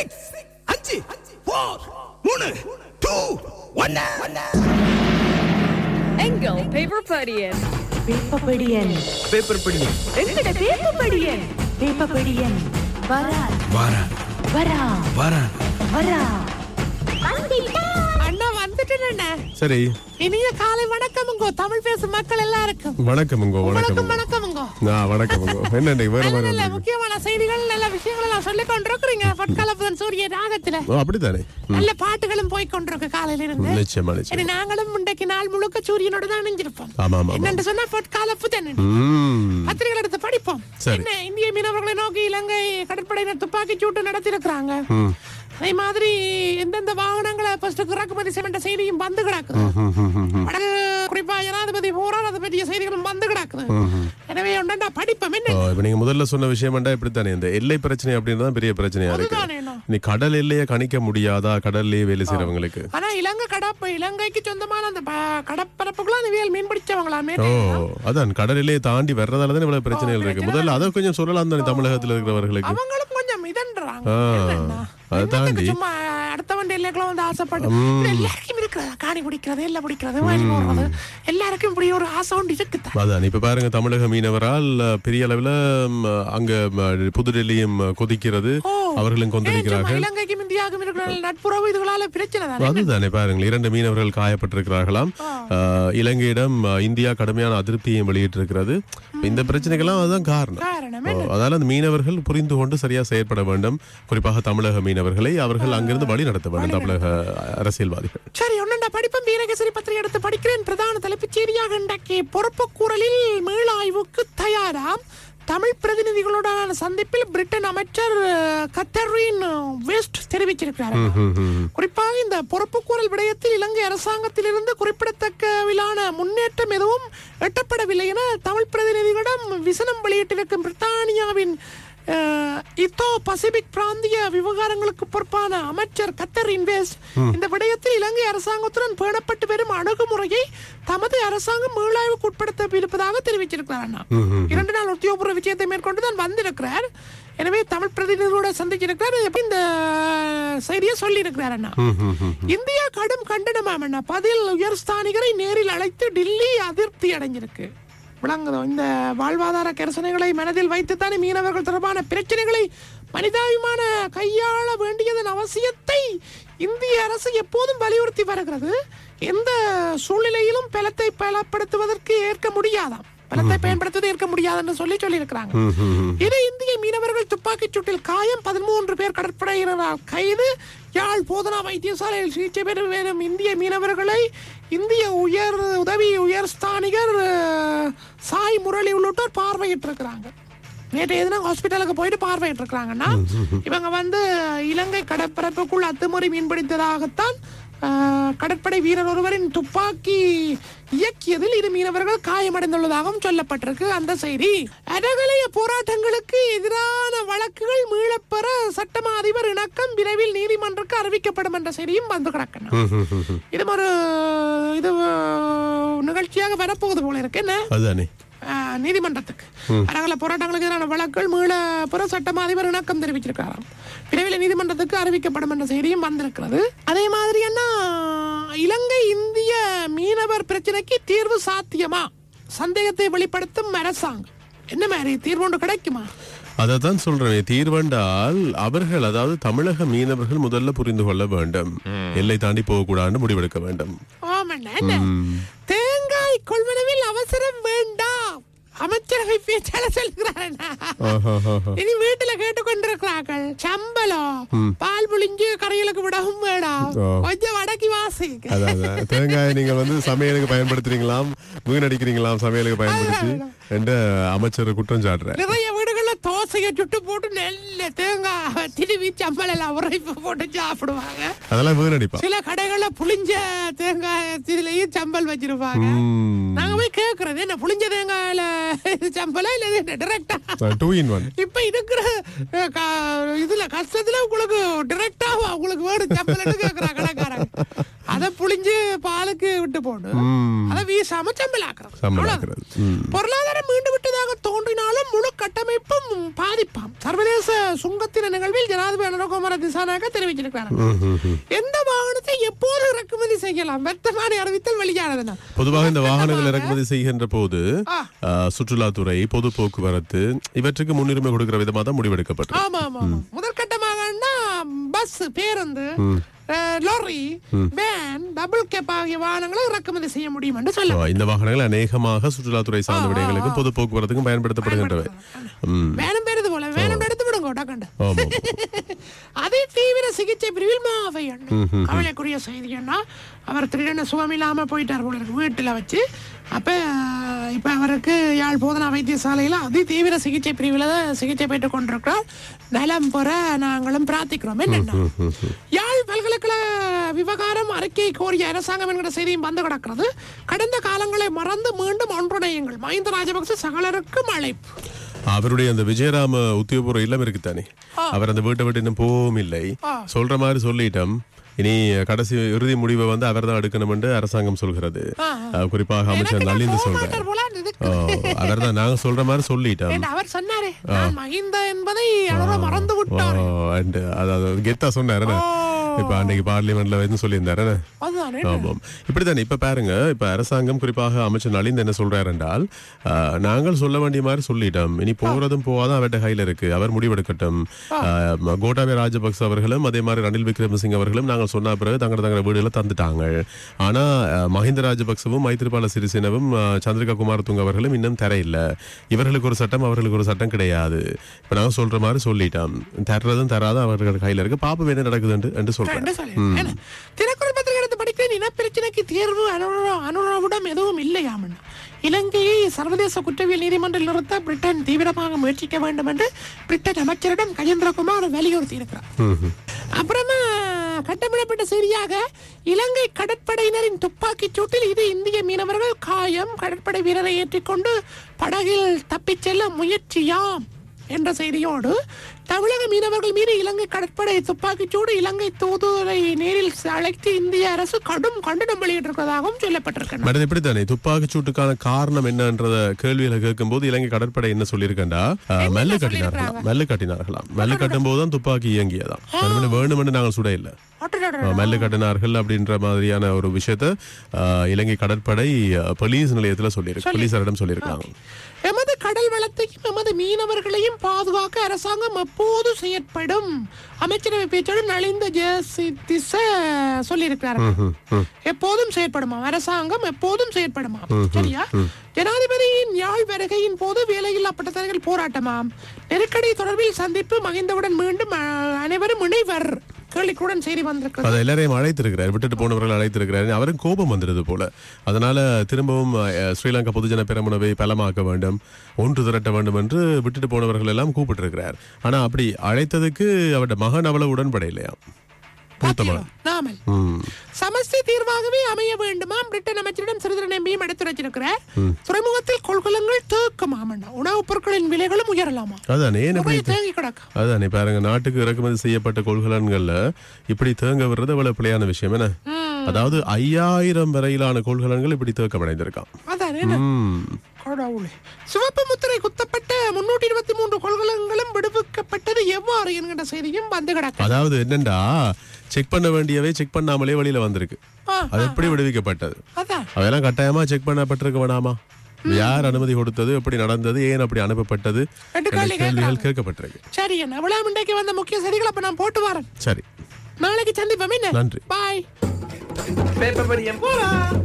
Six அஞ்சு four மூணு two ஒன்னு எங்கள் பேப்பர் படியன். வேப்பப்படியன் பேப்பர் படி எங்கட வேப்பப்படியன் வேப்பப்படியன் வரா வாரா வரா வாரா வரா அண்ணா சரி. இனிய காலை வணக்கமுங்கோ. தமிழ் பேசும் மக்கள் எல்லாருக்கும். வணக்கமுங்கோ வணக்கம் வணக்கம் வணக்கமுங்கோ. வணக்கமுங்கோ. என்ன வேற மாதிரி? முக்கியமான செய்திகள் நல்ல விஷயங்கள் எல்லாம் சொல்லிக் கொண்டிருக்கிறீங்க பொற்காலப்புதன் சூரிய ராகத்துல அப்படித்தானே? நல்ல பாட்டுகளும் போய் கொண்டிருக்கு காலையில இருந்து நிச்சயமா. சரி நாங்களும் இன்றைக்கு நாள் முழுக்க சூரியனோட தான் இணைஞ்சிருப்போம். ஆமா ஆமா என்னன்னு சொன்னா பொற்கால புதன் ம். பத்திரிகைகள் எடுத்து படிப்போம். என்ன இந்திய மீனவர்களை நோக்கி இலங்கை கடற்படையினர் துப்பாக்கி சூட்டு நடத்தியிருக்கிறாங்க. ம். அதே மாதிரி எந்தெந்த வாகனங்களை ஃபர்ஸ்ட் இறக்குமதி செய்ய செய்தியும் வந்து கிடக்குது. வடக்கு குறிப்பா ஜனாதிபதி அதை பற்றிய செய்திகளும் வந்து கிடக்குது எனவே ஒன்றா படிப்போம் என்ன? இப்ப நீங்க முதல்ல சொன்ன விஷயம் இப்படித்தானே? இந்த எல்லை பிரச்சனை அப்படின்றதான் பெரிய பிரச்சனையா இருக்கு? நீ கடல் எல்லையை கணிக்க முடியாதா? கடல்லையே வேலை செய்யறவங்களுக்கு ஆனா இலங்கை கடப்பு இலங்கைக்கு சொந்தமான அந்த கடற்பரப்புக்குள்ள அந்த வியல் மீன் பிடிச்சவங்களாமே ஓ அதான் கடல் எல்லையை தாண்டி வர்றதால தான் இவ்வளவு பிரச்சனைகள் இருக்கு. முதல்ல அதை கொஞ்சம் சொல்லலாம் தானே தமிழகத்துல இருக்கிறவர்களுக்கு? அவங்களும் கொஞ்சம் இதன்றாங்க ஆ, என்னன்னா, அதை தாண்டி எல்லைக்குள்ள வந்து ஆசைப்பட்டு எல்லாருக்கும் இருக்கிறதா? காணி பிடிக்கிறது எல்லை பிடிக்கிறது வாங்கி போடுறது எல்லாருக்கும் இப்படி ஒரு ஆசை உண்டு இருக்குதான் அதான் இப்ப பாருங்க தமிழக மீனவரால் பெரிய அளவுல அங்க புதுடெல்லியும் கொதிக்கிறது. அவர்களும் கொந்தளிக்கிறார்கள். இலங்கைக்கும் இந்தியாவுக்கும் இருக்கிற நட்புறவு இதுகளால பிரச்சனை தானே? அதுதானே பாருங்கள் இரண்டு மீனவர்கள் காயப்பட்டிருக்கிறார்களாம். இலங்கையிடம் இந்தியா கடுமையான அதிருப்தியை வெளியிட்டிருக்கிறது. இந்த பிரச்சனைக்கெல்லாம் அதுதான் காரணம். அதனால அந்த மீனவர்கள் புரிந்து கொண்டு சரியா செயற்பட வேண்டும். குறிப்பாக தமிழக மீனவர்களை அவர்கள் அங்கிருந்து வழி நடத்த வேண்டும். தமிழக அரசியல்வாதிகள். சரி ஒன்னண்டா படிப்பம் வீரகேசரி பத்திரிகை எடுத்து படிக்கிறேன். பிரதான தலைப்புச் செய்தியாக இன்றைக்கு பொறுப்புக்கூறலில் மீளாய்வுக்கு தயாராம். தமிழ் பிரதிநிதிகளுடனான சந்திப்பில் பிரிட்டன் அமைச்சர் கத்தரின் வெஸ்ட் தெரிவிச்சிருக்கிறார். குறிப்பாக இந்த பொறுப்புக்கூறல் விடயத்தில் இலங்கை அரசாங்கத்திலிருந்து குறிப்பிடத்தக்கவிலான முன்னேற்றம் எதுவும் எட்டப்படவில்லை என தமிழ் பிரதிநிதிகளிடம் விசனம் வெளியிட்டிருக்கும் பிரித்தானியாவின் இத்தோ பசிபிக் பிராந்திய விவகாரங்களுக்கு பொறுப்பான அமைச்சர் கத்தர் இன்வெஸ்ட். இந்த விடயத்தில் இலங்கை அரசாங்கத்துடன் பேணப்பட்டு வரும் அணுகுமுறையை தமது அரசாங்கம் மீளாய்வுக்கு உட்படுத்த இருப்பதாக தெரிவிச்சிருக்கிறார் அண்ணா. இரண்டு நாள் உத்தியோகபூர்வ விஷயத்தை மேற்கொண்டு தான் வந்திருக்கிறார். எனவே தமிழ் பிரதிநிதிகளோட சந்திச்சிருக்கிறார் எப்படி இந்த செய்தியை சொல்லியிருக்கிறார் அண்ணா? இந்தியா கடும் கண்டனமாம் அண்ணா. பதில் உயர்ஸ்தானிகரை நேரில் அழைத்து டில்லி அதிருப்தி அடைஞ்சிருக்கு. விளங்குதோ? இந்த வாழ்வாதார கரசனைகளை மனதில் வைத்துத்தானே மீனவர்கள் தொடர்பான பிரச்சனைகளை மனிதாபிமான கையாள வேண்டியதன் அவசியத்தை இந்திய அரசு எப்போதும் வலியுறுத்தி வருகிறது. எந்த சூழ்நிலையிலும் பலத்தை பலப்படுத்துவதற்கு ஏற்க முடியாதாம் பலத்தை பயன்படுத்துவது ஏற்க முடியாது என்று சொல்லி சொல்லியிருக்கிறாங்க. இது இந்திய மீனவர்கள் துப்பாக்கிச் சூட்டில் காயம் பதிமூன்று பேர் கடற்படையினரால் கைது. யாழ் போதனா வைத்தியசாலையில் சிகிச்சை பெற்று வரும் இந்திய மீனவர்களை. இந்திய உயர் உதவி உயர் ஸ்தானிகர் அஹ், சாய் முரளி உள்ளிட்டோர் பார்வையிட்டிருக்கிறாங்க. நேற்றைய தினம் ஹாஸ்பிட்டலுக்கு போயிட்டு பார்வையிட்டு இருக்கிறாங்கன்னா இவங்க வந்து இலங்கை கடற்பரப்புக்குள் அத்துமுறை மீன்பிடித்ததாகத்தான் கடற்படை வீரர் ஒருவரின் துப்பாக்கி இயக்கியதில் இரு மீனவர்கள் காயமடைந்துள்ளதாகவும் சொல்லப்பட்டிருக்கு. அந்த செய்தி அறகலைய போராட்டங்களுக்கு எதிரான வழக்குகள் மீளப்பெற சட்டமா அதிபர் இணக்கம் விரைவில் நீதிமன்றக்கு அறிவிக்கப்படும் என்ற செய்தியும் வந்து கிடக்கணும் இது ஒரு இது நிகழ்ச்சியாக வரப்போகுது போல இருக்கு. என்ன? நீதிமன்றத்துக்கு. அரகல போராட்டங்களுக்கு எதிரான வழக்குகள் மீள புற சட்டமா அதிபர் இணக்கம் தெரிவிச்சிருக்காராம் விரைவில் நீதிமன்றத்துக்கு அறிவிக்கப்படும் என்ற செய்தியும் வந்திருக்கிறது. அதே மாதிரி என்ன? இலங்கை இந்திய மீனவர் பிரச்சனைக்கு தீர்வு சாத்தியமா? சந்தேகத்தை வெளிப்படுத்தும் அரசாங்கம். என்ன மாதிரி? தீர்வு ஒன்று கிடைக்குமா? அதைத்தான் சொல்றேன் தீர்வென்றால் அவர்கள் அதாவது தமிழக மீனவர்கள் முதல்ல புரிந்து கொள்ள வேண்டும். எல்லை தாண்டி போகக்கூடாதுன்னு முடிவெடுக்க வேண்டும் ஆமாண்ணா என்ன தேங்காய் கொள்வனவில் அவசரம் வேண்டாம் அமைச்சரவை பேச்சாள சொல்கிறாரண்ணா ஆஹாஹாஹா. இனி வீட்டுல கேட்டுக்கொண்டிருக்கிறார்கள். சம்பளம். பால் புளிஞ்சு கரைகளுக்கு விடவும் வேண்டாம் ஓ. கொஞ்சம் வடக்கி வாசி. தேங்காயை நீங்க வந்து சமையலுக்கு பயன்படுத்துறீங்களாம்? மீன் அடிக்கிறீங்களாம் சமையலுக்கு பயன்படுத்தி? என்ற அமைச்சர் குற்றம் சாட்டுற நிறைய வீடுகள்ல தோசையை சுட்டு போட்டு நல்ல தேங்காய் திருவி சம்பளம் எல்லாம் உரைப்பு போட்டு சாப்பிடுவாங்க. அதெல்லாம் வீணடிப்பா. சில கடைகள்ல புளிஞ்ச தேங்காய் இதுலயும் சம்பல் வச்சிருப்பாங்க. நாங்க கேக்குறது? என்ன புளிஞ்ச தேங்காயில இது சம்பளம் இல்ல இது டைரக்டா டூ இன் ஒன் இப்ப இருக்கிற இதுல கஷ்டத்துல உங்களுக்கு டிரெக்டா உங்களுக்கு வேணும் சம்பளம்னு கேக்குறா கடைக்காரங்க அத புளிஞ்சு பாலுக்கு விட்டு போடு. அத வீசாம சம்பளாக்குறது. பொருளாதாரம் மீண்டு விட்டதாக தோன்றினாலும் முழு கட்டமைப்பு அமைப்பும் பாதிப்பாம். சர்வதேச சுங்கத்தின நிகழ்வில் ஜனாதிபதி அனுரகுமார திசாநாயக்க தெரிவிச்சிருக்கிறார். எந்த வாகனத்தை எப்போது இறக்குமதி செய்யலாம்? வர்த்தமானி அறிவித்தல் வெளியானதுனா பொதுவாக இந்த வாகனங்கள் இறக்குமதி செய்கின்ற போது சுற்றுலாத்துறை பொது போக்குவரத்து இவற்றுக்கு முன்னுரிமை கொடுக்கிற விதமா தான் முடிவெடுக்கப்பட்டது. ஆமா ஆமா முதற்கட்டமாகனா பஸ் பேருந்து லாரி வேன் டபுள் கேப் ஆகிய வாகனங்களை இறக்குமதி செய்ய முடியும் என்று ஆ, சொல்ல இந்த வாகனங்கள் அநேகமாக சுற்றுலாத்துறை சார்ந்த விடயங்களுக்கும் பொது போக்குவரத்துக்கும் பயன்படுத்தப்படுகின்றவை. வேணும் பேருது போல வேணும் எடுத்து விடுங்க அதே தீவிர சிகிச்சை பிரிவில் அண்ணன் கவலைக்குரிய செய்தி என்ன அவர் திடீர்னு சுகம் இல்லாம போயிட்டார் போல இருக்கு. வீட்டுல வச்சு அப்ப இப்ப அவருக்கு யாழ் போதனா வைத்தியசாலையில அதி தீவிர சிகிச்சை பிரிவில் சிகிச்சை பெற்றுக் கொண்டிருக்கிறார். நலம் பெற நாங்களும் பிரார்த்திக்கிறோம். என்னென்ன யாழ் பல்கலைக்கழக விவகாரம் அறிக்கை கோரிய அரசாங்கம் என்கிற செய்தியும் வந்து கிடக்கிறது. கடந்த காலங்களை மறந்து மீண்டும் ஒன்றிணையுங்கள். மஹிந்த ராஜபக்ச சகலருக்கும் அழைப்பு. அவருடைய அந்த விஜயராம உத்தியோகபூர்வ இல்லம் இருக்குத்தானே அவர் அந்த வீட்டை விட்டு இன்னும் போகவும் இல்லை சொல்ற மாதிரி சொல்லிட்டோம். இனி கடைசி இறுதி முடிவை வந்து அவர் தான் எடுக்கணும் என்று அரசாங்கம் சொல்கிறது. குறிப்பாக அமைச்சர் நலிந்து போல இருக்கு. அவர் தான் நாங்க சொல்ற மாதிரி சொல்லிட்டோம். அவர் சொன்னாரே நான் மஹிந்த என்பதை மறந்து விட்டார். அதாவது கெத்தா சொன்னாரு இப்ப அன்னைக்கு பார்லிமெண்ட்ல வந்து சொல்லியிருந்தாரு ஆமாம். இப்படித்தானே இப்ப பாருங்க இப்ப அரசாங்கம் குறிப்பாக அமைச்சர் நலிந்து என்ன சொல்றாரு என்றால் நாங்கள் சொல்ல வேண்டிய மாதிரி சொல்லிட்டோம். இனி போறதும் போகாதும் அவர்கிட்ட கையில இருக்கு. அவர் முடிவெடுக்கட்டும். கோட்டாபய ராஜபக்ச அவர்களும் அதே மாதிரி ரணில் விக்ரமசிங்க அவர்களும் நாங்கள் சொன்ன பிறகு தங்கள தங்கள வீடுகளை தந்துட்டாங்க. ஆனா மஹிந்த ராஜபக்சவும் மைத்திரிபால சிறிசேனவும் சந்திரிகா குமாரதுங்க அவர்களும் இன்னும் தரையில்ல. இவர்களுக்கு ஒரு சட்டம் அவர்களுக்கு ஒரு சட்டம் கிடையாது. இப்ப நாங்க சொல்ற மாதிரி சொல்லிட்டோம். தர்றதும் தராதும் அவர்கள் கையில இருக்கு. பாப்போம் என்ன நடக்குது என்று சொல்றேன். தினக்குரல் பத்திரிகை எடுத்து படிக்கிறேன் இனப்பிரச்சனைக்கு தீர்வு? அனுர அனுரவிடம் எதுவும் இல்லையாமண்ணா இலங்கையை சர்வதேச குற்றவியல் நீதிமன்றில் நிறுத்த பிரிட்டன் தீவிரமாக முயற்சிக்க வேண்டும் என்று பிரிட்டன் அமைச்சரிடம் கஜேந்திரகுமார் வலியுறுத்தி இருக்கிறார் அப்புறமா கட்டமிடப்பட்ட செய்தியாக இலங்கை கடற்படையினரின் துப்பாக்கிச் சூட்டில் இது இந்திய மீனவர்கள் காயம். கடற்படை வீரரை ஏற்றிக்கொண்டு படகில் தப்பிச் செல்ல முயற்சியாம். என்ற செய்தியோடு தமிழக மீனவர்கள் மீது இலங்கை கடற்படை துப்பாக்கிச்சூடு இலங்கை தூதுவரை நேரில் அழைத்து இந்திய அரசு கடும் கண்டனம் வெளியிட்டிருப்பதாகவும் சொல்லப்பட்டிருக்கிறது மேடம் இப்படித்தானே? துப்பாக்கிச் சூட்டுக்கான காரணம் என்னன்றத கேள்வியில கேட்கும்போது இலங்கை கடற்படை என்ன சொல்லியிருக்கா மெல்ல கட்டினார்களாம். மெல்ல கட்டினார்களாம். மெல்ல கட்டும் போதுதான் துப்பாக்கி இயங்கியதாம். வேணுமென்னு வேணுமென்று நாங்கள் சுட இல்லை. மெல்ல கட்டினார்கள் அப்படின்ற மாதிரியான ஒரு விஷயத்த இலங்கை கடற்படை போலீஸ் நிலையத்துல சொல்லியிருக்கு. போலீசாரிடம் சொல்லியிருக்காங்க. எமது கடல் வளத்தையும் எமது மீனவர்களையும் பாதுகாக்க அரசாங்கம் எப்போது செயற்படும். அமைச்சரவை பேச்சாளர் நலிந்த ஜெயசித்திச சொல்லியிருக்கிறார். எப்போதும் செயற்படுமா அரசாங்கம் எப்போதும் செயற்படுமா சரியா? ஜனாதிபதியின் யாழ் வருகையின் போது வேலையில்லா பட்டதாரிகள் போராட்டமாம். நெருக்கடி தொடர்பில் சந்திப்பு மகிந்தவுடன் மீண்டும் அனைவரும் இணைவர். கேள்விக்குடன் செய்தி வந்திருக்கிறது. அதை எல்லாரையும் அழைத்திருக்கிறார் விட்டுட்டு போனவர்கள் அழைத்திருக்கிறார். அவரும் கோபம் வந்துடுது போல. அதனால திரும்பவும் ஸ்ரீலங்கா பொதுஜன பெரமுனவை பலமாக்க வேண்டும் ஒன்று திரட்ட வேண்டும் என்று விட்டுட்டு போனவர்கள் எல்லாம் கூப்பிட்டிருக்கிறார். ஆனா அப்படி அழைத்ததுக்கு அவருடைய மகன் அவ்வளவு உடன்படையிலையா சமஸ்தி தீர்வாகவே அமைய வேண்டுமா பிரிட்டன் அமைச்சரிடம் சிறிது நம்பியும் எடுத்துரைச்சிருக்கிறார். துறைமுகத்தில் கொள்கலங்கள் தேக்குமாம் உணவுப் பொருட்களின் விலைகளும் உயரலாமா? அதானே தேங்கி கிடக்கும் அதானே பாருங்க நாட்டுக்கு இறக்குமதி செய்யப்பட்ட கொள்கலன்கள்ல இப்படி தேங்க விடுறது அவ்வளவு விஷயம் என்ன? அதாவது ஐயாயிரம் வரையிலான கொள்கலன்கள் இப்படி தேக்கமடைந்திருக்கான் சிவப்பு முத்திரை குத்தப்பட்ட முன்னூற்றி இருபத்தி மூன்று கொள்கலங்களும் விடுவிக்கப்பட்டது எவ்வாறு என்கிற செய்தியும் வந்து கிடக்கு. அதாவது என்னண்டா? செக் பண்ண வேண்டியவை செக் பண்ணாமலே வெளியில வந்திருக்கு. அது எப்படி விடுவிக்கப்பட்டது? அதெல்லாம் கட்டாயமா செக் பண்ணப்பட்டிருக்க வேணாமா? யார் அனுமதி கொடுத்தது? எப்படி நடந்தது? ஏன் அப்படி அனுப்பப்பட்டது? கேள்விகள் கேட்கப்பட்டிருக்கு. சரி என்ன எவ்வளவு இன்றைக்கு வந்த முக்கிய செய்திகள் அப்ப நான் போட்டு வரேன். சரி. நாளைக்கு சந்திப்போம் நன்றி. பாய் பேப்பர் படியம் போலாம்